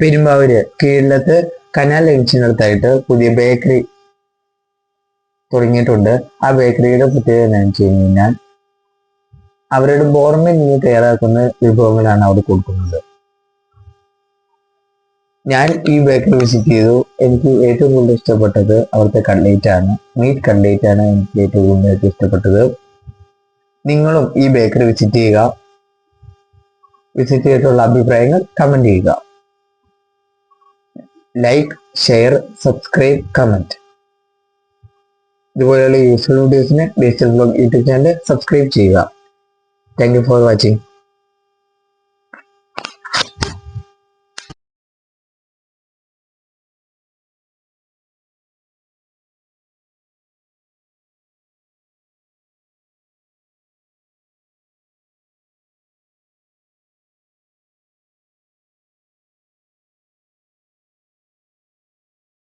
Perumbavoor കീഴിലത്ത് canal ജംഗ്ഷനടുത്തായിട്ട് പുതിയ bakery തുടങ്ങിയിട്ടുണ്ട്. ആ ബേക്കറിയുടെ പ്രത്യേകത എന്താണെന്ന് വെച്ച് കഴിഞ്ഞാൽ അവരുടെ ബോർമയിൽ നിന്ന് തയ്യാറാക്കുന്ന വിഭവങ്ങളാണ് അവിടെ കൊടുക്കുന്നത്. ഞാൻ ഈ ബേക്കറി വിസിറ്റ് ചെയ്തു. എനിക്ക് ഏറ്റവും കൂടുതൽ ഇഷ്ടപ്പെട്ടത് അവിടുത്തെ കട്ലേറ്റ് ആണ്. മീറ്റ് കട്ലേറ്റ് ആണ് എനിക്ക് ഏറ്റവും കൂടുതൽ ഇഷ്ടപ്പെട്ടത്. നിങ്ങളും ഈ ബേക്കറി വിസിറ്റ് ചെയ്യുക. വിസിറ്റ് ചെയ്തിട്ടുള്ള അഭിപ്രായങ്ങൾ കമന്റ് ചെയ്യുക. ലൈക്ക് ഷെയർ സബ്സ്ക്രൈബ് കമന്റ് ഇതുപോലെയുള്ള useful വീഡിയോസിന് digital blog YouTube channel subscribe ചെയ്യുക. Thank you for watching